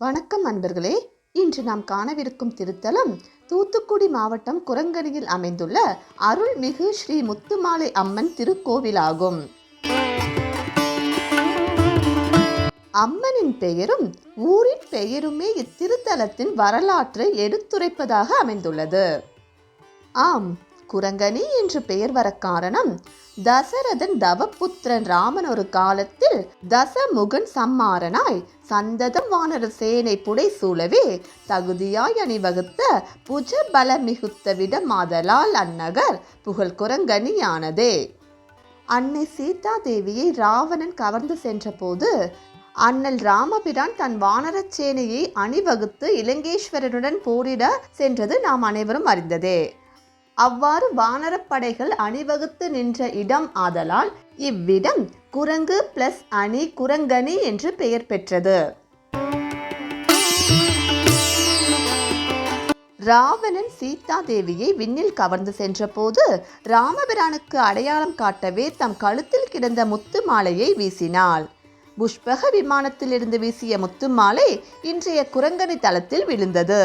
வணக்கம் அன்பர்களே. இன்று நாம் காணவிருக்கும் திருத்தலம் தூத்துக்குடி மாவட்டம் குரங்கணியில் அமைந்துள்ள அருள்மிகு ஸ்ரீ முத்துமாலை அம்மன் திருக்கோவிலாகும். அம்மனின் பெயரும் ஊரின் பெயருமே இத்திருத்தலத்தின் வரலாற்றை எடுத்துரைப்பதாக அமைந்துள்ளது. ஆம் குரங்கணி என்று பெயர் வர காரணம் தசரதன் தவபுத்திரன் ராமன் ஒரு காலத்தில் தசமுகன் சம்மாரனாய் சந்ததம் வானர சேனை புடை சூழவே தகுதியாய் அணிவகுத்த புஜ பல மிகுத்த விடமாதலால் அந்நகர் புகழ் குரங்கணியானதே. அன்னை சீதா தேவியை ராவணன் கவர்ந்து சென்றபோது அண்ணல் ராமபிரான் தன் வானரச் சேனையை அணிவகுத்து இலங்கேஸ்வரனுடன் போரிட சென்றது நாம் அனைவரும் அறிந்ததே. அவ்வாறு வானரப்படைகள் அணிவகுத்து நின்ற இடம் ஆதலால் இவ்விடம் குரங்கு பிளஸ் அணி குரங்கணி என்று பெயர் பெற்றது. ராவணன் சீதா தேவியை விண்ணில் கவர்ந்து சென்றபோது ராமபிரானுக்கு அடையாளம் காட்டவே தம் கழுத்தில் கிடந்த முத்து மாலையை வீசினாள். புஷ்பக விமானத்திலிருந்து வீசிய முத்து மாலை இன்றைய குரங்கணி தளத்தில் விழுந்தது.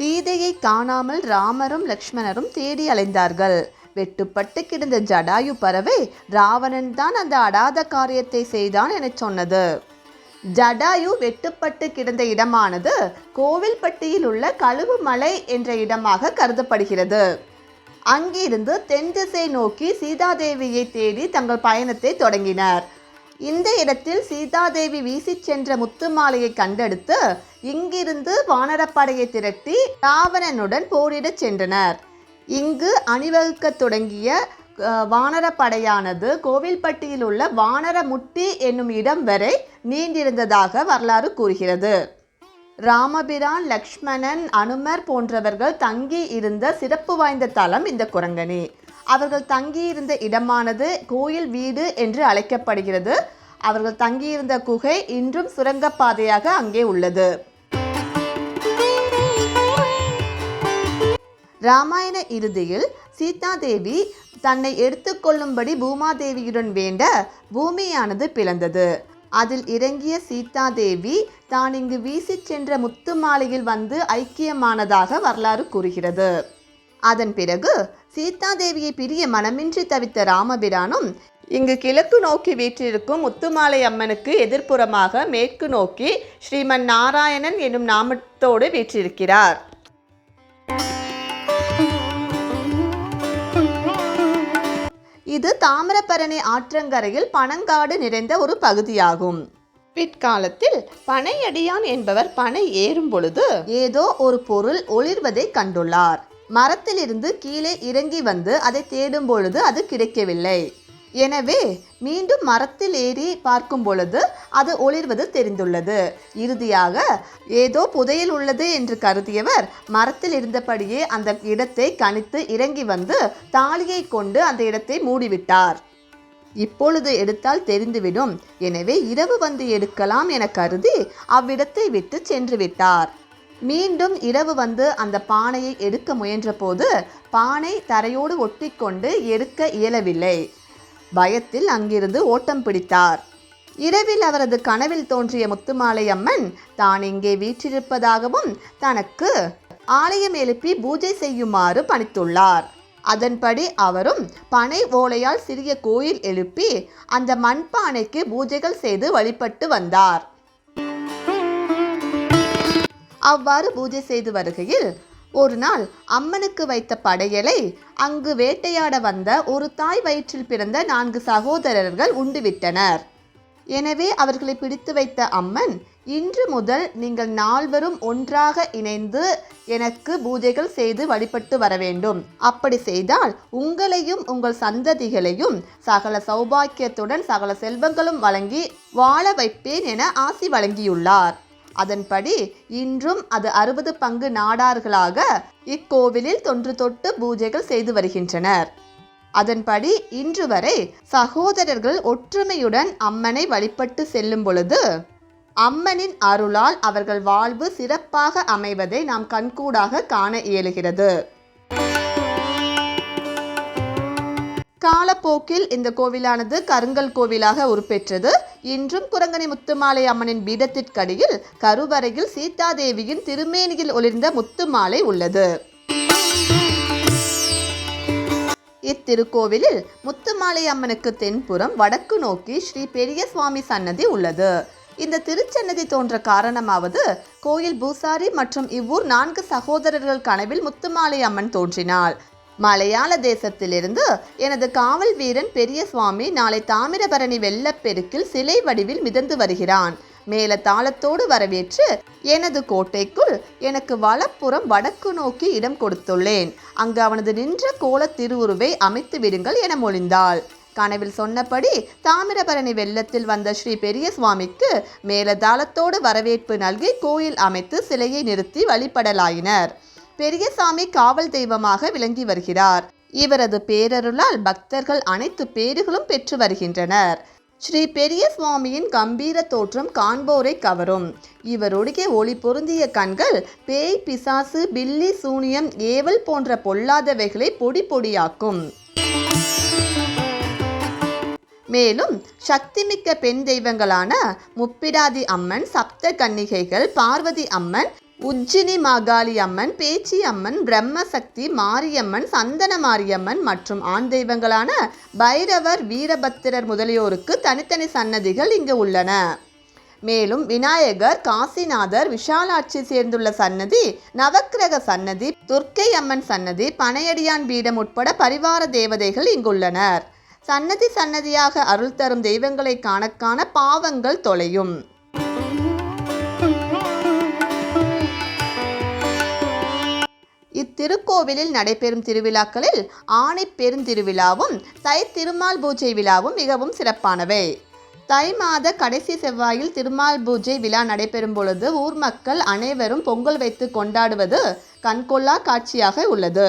சீதையை காணாமல் ராமரும் லக்ஷ்மணரும் தேடி அலைந்தார்கள் வெட்டுப்பட்டு கிடந்த ஜடாயு பறவை ராவணன் தான் அந்த அடாத காரியத்தை செய்தான் என சொன்னது. ஜடாயு வெட்டுப்பட்டு கிடந்த இடமானது கோவில்பட்டியில் உள்ள கழுவு மலை என்ற இடமாக கருதப்படுகிறது. அங்கிருந்து தென் திசை நோக்கி சீதாதேவியை தேடி தங்கள் பயணத்தை தொடங்கினர். இந்த இடத்தில் சீதாதேவி வீசிச் சென்ற முத்துமாலையை கண்டெடுத்து இங்கிருந்து வானரப்படையை திரட்டி ராவணனுடன் போரிடச் சென்றனர். இங்கு அணிவகுக்கத் தொடங்கிய வானரப்படையானது கோவில்பட்டியில் உள்ள வானரமுட்டி என்னும் இடம் வரை நீண்டிருந்ததாக வரலாறு கூறுகிறது. ராமபிரான் லக்ஷ்மணன் அனுமர் போன்றவர்கள் தங்கி இருந்த சிறப்பு வாய்ந்த தலம் இந்த குரங்கணி. அவர்கள் தங்கியிருந்த இடமானது கோயில் வீடு என்று அழைக்கப்படுகிறது. அவர்கள் தங்கியிருந்த குகை இன்றும் சுரங்கப்பாதையாக அங்கே உள்ளது. ராமாயண இறுதியில் சீதாதேவி தன்னை எடுத்துக்கொள்ளும்படி பூமாதேவியுடன் வேண்ட பூமியானது பிளந்தது. அதில் இறங்கிய சீதாதேவி தான் இங்கு வீசிச் சென்ற முத்து மாலையில் வந்து ஐக்கியமானதாக வரலாறு கூறுகிறது. அதன் பிறகு சீதாதேவியை பிரிய மனமின்றி தவித்த ராமபிரானும் இங்கு கிழக்கு நோக்கி வீற்றிருக்கும் முத்துமாலை அம்மனுக்கு எதிர்ப்புறமாக மேற்கு நோக்கி ஸ்ரீமன் நாராயணன் என்னும் நாமத்தோடு வீற்றிருக்கிறார். இது தாமிரபரணி ஆற்றங்கரையில் பனங்காடு நிறைந்த ஒரு பகுதியாகும். பிற்காலத்தில் பனையடியான் என்பவர் பனை ஏறும் பொழுது ஏதோ ஒரு பொருள் ஒளிர்வதை கண்டுள்ளார். மரத்திலிருந்து கீழே இறங்கி வந்து அதை தேடும் பொழுது அது கிடைக்கவில்லை. எனவே மீண்டும் மரத்தில் ஏறி பார்க்கும் பொழுது அது ஒளிர்வது தெரிந்துள்ளது. இறுதியாக ஏதோ புதையல் உள்ளது என்று கருதியவர் மரத்தில் இருந்தபடியே அந்த இடத்தை கணித்து இறங்கி வந்து தாலியை கொண்டு அந்த இடத்தை மூடிவிட்டார். இப்பொழுது எடுத்தால் தெரிந்துவிடும். எனவே இரவு வந்து எடுக்கலாம் என கருதி அவ்விடத்தை விட்டு சென்று விட்டார். மீண்டும் இரவு வந்து அந்த பானையை எடுக்க முயன்றபோது பானை தரையோடு ஒட்டிக்கொண்டு எடுக்க இயலவில்லை. பயத்தில் அங்கிருந்து ஓட்டம் பிடித்தார். இரவில் அவரது கனவில் தோன்றிய முத்துமாலை அம்மன் தான் இங்கே வீற்றிருப்பதாகவும் தனக்கு ஆலயம் எழுப்பி பூஜை செய்யுமாறு பணித்துள்ளார். அதன்படி அவரும் பனை ஓலையால் சிறிய கோயில் எழுப்பி அந்த மண்பானைக்கு பூஜைகள் செய்து வழிபட்டு வந்தார். அவ்வாறு பூஜை செய்து வருகையில் ஒரு நாள் அம்மனுக்கு வைத்த படையலை அங்கு வேட்டையாட வந்த ஒரு தாய் வயிற்றில் பிறந்த நான்கு சகோதரர்கள் உண்டுவிட்டனர். எனவே அவர்களை பிடித்து வைத்த அம்மன் இன்று முதல் நீங்கள் நால்வரும் ஒன்றாக இணைந்து எனக்கு பூஜைகள் செய்து வழிபட்டு வர வேண்டும். அப்படி செய்தால் உங்களையும் உங்கள் சந்ததிகளையும் சகல சௌபாக்கியத்துடன் சகல செல்வங்களும் வழங்கி வாழ வைப்பேன் என ஆசி வழங்கியுள்ளார். அதன்படி இன்றும் அது அறுபது பங்கு நாடார்களாக இக்கோவிலில் தொன்று தொட்டு பூஜைகள் செய்து வருகின்றனர். அதன்படி இன்று வரை சகோதரர்கள் ஒற்றுமையுடன் அம்மனை வழிபட்டு செல்லும் பொழுது அம்மனின் அருளால் அவர்கள் வாழ்வு சிறப்பாக அமைவதை நாம் கண்கூடாக காண இயலுகிறது. காலப்போக்கில் இந்த கோவிலானது கருங்கல் கோவிலாக உருப்பெற்றது. இன்றும் குரங்கணி முத்துமாலை அம்மனின் பீடத்திற்கடியில் கருவறையில் சீதாதேவியின் திருமேனியில் ஒளிர்ந்த முத்துமாலை உள்ளது. இத்திருக்கோவிலில் முத்துமாலை அம்மனுக்கு தென்புறம் வடக்கு நோக்கி ஸ்ரீ பெரிய சுவாமி சன்னதி உள்ளது. இந்த திருச்சன்னதி தோன்ற காரணமாவது கோயில் பூசாரி மற்றும் இவ்வூர் நான்கு சகோதரர்கள் கனவில் முத்துமாலை அம்மன் தோன்றினாள். மலையாள தேசத்திலிருந்து எனது காவல் வீரன் பெரிய சுவாமி நாளை தாமிரபரணி வெள்ளப்பெருக்கில் சிலை வடிவில் மிதந்து வருகிறான். மேல தாளத்தோடு வரவேற்று எனது கோட்டைக்குள் எனக்கு வலப்புறம் வடக்கு நோக்கி இடம் கொடுத்துள்ளேன். அங்கு அவனது நின்ற கோல திருவுருவை அமைத்து விடுங்கள் என மொழிந்தாள். கனவில் சொன்னபடி தாமிரபரணி வெள்ளத்தில் வந்த ஸ்ரீ பெரிய சுவாமிக்கு மேலதாளத்தோடு வரவேற்பு நல்கி கோயில் அமைத்து சிலையை நிறுத்தி வழிபடலாயினர். பெரியசாமி காவல் தெய்வமாக விளங்கி வருகிறார். இவரது பேரருளால் பக்தர்கள் அனைத்து பேறுகளும் பெற்று வருகின்றனர். ஸ்ரீ பெரிய சுவாமியின் கம்பீர தோற்றம் காண்போரை கவரும். இவருடைய ஒளி பொருந்திய கண்கள் பேய் பிசாசு பில்லி சூனியம் ஏவல் போன்ற பொல்லாதவைகளை பொடி பொடியாக்கும். மேலும் சக்திமிக்க பெண் தெய்வங்களான முப்பிடாதி அம்மன் சப்த கன்னிகைகள் பார்வதி அம்மன் உஜ்ஜினி மாகாளி அம்மன் பேச்சி அம்மன் பிரம்மசக்தி மாரியம்மன் சந்தன மாரியம்மன் மற்றும் ஆண் தெய்வங்களான பைரவர் வீரபத்திரர் முதலியோருக்கு தனித்தனி சன்னதிகள் இங்கு உள்ளன. மேலும் விநாயகர் காசிநாதர் விஷாலாட்சி சேர்ந்துள்ள சன்னதி நவக்கிரக சன்னதி துர்க்கை அம்மன் சன்னதி பனையடியான் பீடம் உட்பட பரிவார தேவதைகள் இங்குள்ளனர். சன்னதி சன்னதியாக அருள் தரும் தெய்வங்களை காணக்கான பாவங்கள் தொலையும். இத்திருக்கோவிலில் நடைபெறும் திருவிழாக்களில் ஆணை பெருந்திருவிழாவும் தை திருமால் பூஜை விழாவும் மிகவும் சிறப்பானவை. தை மாத கடைசி செவ்வாயில் திருமால் பூஜை விழா நடைபெறும் பொழுது ஊர் மக்கள் அனைவரும் பொங்கல் வைத்து கொண்டாடுவது கண்கொள்ளா காட்சியாக உள்ளது.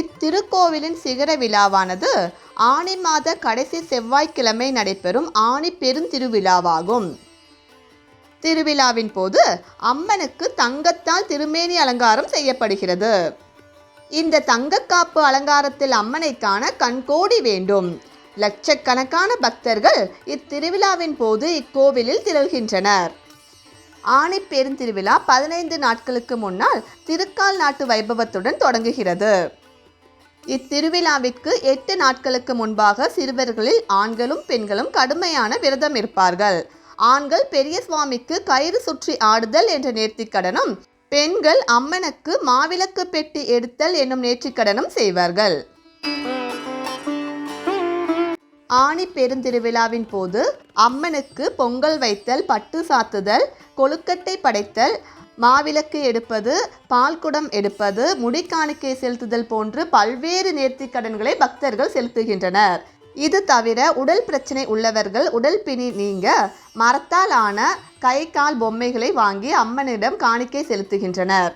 இத்திருக்கோவிலின் சிகர விழாவானது ஆணி மாத கடைசி செவ்வாய்க்கிழமை நடைபெறும் ஆணி பெருந்திருவிழாவாகும். திருவிழாவின் போது அம்மனுக்கு தங்கத்தால் திருமேனி அலங்காரம் செய்யப்படுகிறது. இந்த தங்கக்காப்பு அலங்காரத்தில் அம்மனை காண கண்கோடி வேண்டும். லட்சக்கணக்கான பக்தர்கள் இத்திருவிழாவின் போது இக்கோவிலில் திரள்கின்றனர். ஆணி பெருந்திருவிழா பதினைந்து நாட்களுக்கு முன்னால் திருக்கால் நாட்டு வைபவத்துடன் தொடங்குகிறது. இத்திருவிழாவிற்கு எட்டு நாட்களுக்கு முன்பாக சிறுவர்களில் ஆண்களும் பெண்களும் கடுமையான விரதம் இருப்பார்கள். ஆண்கள் பெரிய சுவாமிக்கு கயிறு சுற்றி ஆடுதல் என்ற நேர்த்திக்கடனும் பெண்கள் அம்மனுக்கு மாவிளக்கு பெட்டி எடுத்தல் என்னும் நேர்த்திக்கடனும் செய்வார்கள். ஆணி பெருந்திருவிழாவின் போது அம்மனுக்கு பொங்கல் வைத்தல் பட்டு சாத்துதல் கொழுக்கட்டை படைத்தல் மாவிளக்கு எடுப்பது பால்குடம் எடுப்பது முடிக்காணிக்கை செலுத்துதல் போன்று பல்வேறு நேர்த்திக்கடன்களை பக்தர்கள் செலுத்துகின்றனர். இது தவிர உடல் பிரச்சனை உள்ளவர்கள் உடல் பிணி நீங்க மரத்தால் ஆன கை கால் பொம்மைகளை வாங்கி அம்மனிடம் காணிக்கை செலுத்துகின்றனர்.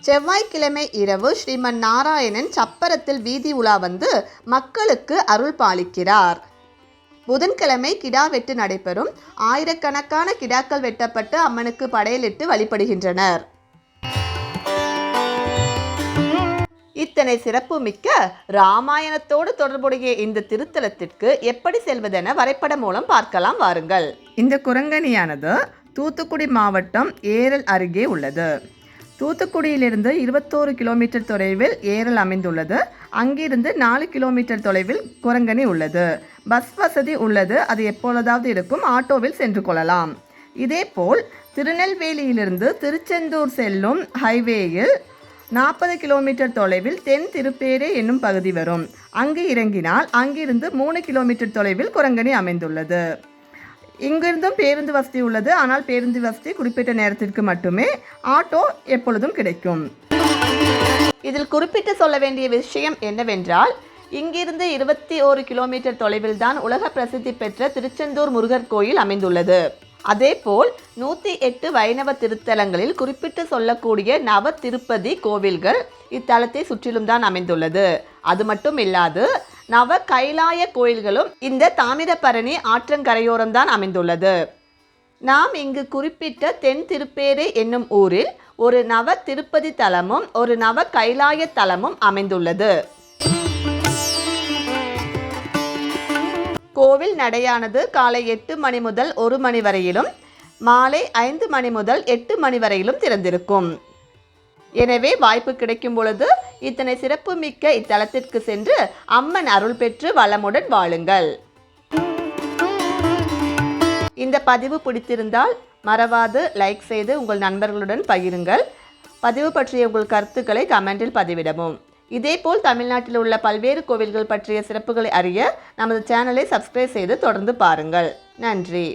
செவ்வாய்க்கிழமை இரவு ஸ்ரீமன் நாராயணன் சப்பரத்தில் வீதி உலா வந்து மக்களுக்கு அருள் பாலிக்கிறார். புதன்கிழமை கிடா வெட்டு நடைபெறும். ஆயிரக்கணக்கான கிடாக்கள் வெட்டப்பட்டு அம்மனுக்கு படையலிட்டு வழிபடுகின்றனர். இத்தனை சிறப்புமிக்க ராமாயணத்தோடு தொடர்புடைய இந்த திருத்தலத்திற்கு எப்படி செல்வதென வரைபடம் மூலம் பார்க்கலாம் வாருங்கள். இந்த குரங்கணியானது தூத்துக்குடி மாவட்டம் ஏரல் அருகே உள்ளது. தூத்துக்குடியிலிருந்து இருபத்தோரு கிலோமீட்டர் தொலைவில் ஏரல் அமைந்துள்ளது. அங்கிருந்து நாலு கிலோமீட்டர் தொலைவில் குரங்கணி உள்ளது. பஸ் வசதி உள்ளது. அது எப்பொழுதாவது இருக்கும் ஆட்டோவில் சென்று கொள்ளலாம். இதேபோல் திருநெல்வேலியிலிருந்து திருச்செந்தூர் செல்லும் ஹைவேயில் நாற்பது கிலோமீட்டர் தொலைவில் தென் திருப்பேரே என்னும் பகுதி வரும். அங்கு இறங்கினால் அங்கிருந்து மூணு கிலோமீட்டர் தொலைவில் குரங்கணி அமைந்துள்ளது. இங்கிருந்தும் பேருந்து வசதி உள்ளது. ஆனால் பேருந்து வசதி குறிப்பிட்ட நேரத்திற்கு மட்டுமே ஆட்டோ எப்பொழுதும் கிடைக்கும். இதில் குறிப்பிட்டு சொல்ல வேண்டிய விஷயம் என்னவென்றால் இங்கிருந்து இருபத்தி ஓரு கிலோமீட்டர் தொலைவில் தான் உலக பிரசித்தி பெற்ற திருச்செந்தூர் முருகர் கோயில் அமைந்துள்ளது. அதேபோல் நூற்றி எட்டு வைணவ திருத்தலங்களில் குறிப்பிட்டு சொல்லக்கூடிய நவ திருப்பதி கோவில்கள் இத்தலத்தை சுற்றிலும் தான் அமைந்துள்ளது. அது மட்டும் இல்லாது நவ கைலாய கோயில்களும் இந்த தாமிரபரணி ஆற்றங்கரையோரம் தான் அமைந்துள்ளது. நாம் இங்கு குறிப்பிட்ட தென் திருப்பேரை என்னும் ஊரில் ஒரு நவ திருப்பதி தலமும் ஒரு நவ கைலாய தலமும் அமைந்துள்ளது. கோவில் நடையானது காலை எட்டு மணி முதல் ஒரு மணி வரையிலும் மாலை ஐந்து மணி முதல் எட்டு மணி வரையிலும் திறந்திருக்கும். எனவே வாய்ப்பு கிடைக்கும் பொழுது இத்தனை சிறப்புமிக்க இத்தலத்திற்கு சென்று அம்மன் அருள் பெற்று வளமுடன் வாழுங்கள். இந்த பதிவு பிடித்திருந்தால் மறவாது லைக் செய்து உங்கள் நண்பர்களுடன் பகிருங்கள். பதிவு பற்றிய உங்கள் கருத்துக்களை கமெண்டில் பதிவிடவும். இதேபோல் தமிழ்நாட்டில் உள்ள பல்வேறு கோவில்கள் பற்றிய சிறப்புகளை அறிய நமது சேனலை சப்ஸ்கிரைப் செய்து தொடர்ந்து பாருங்கள். நன்றி.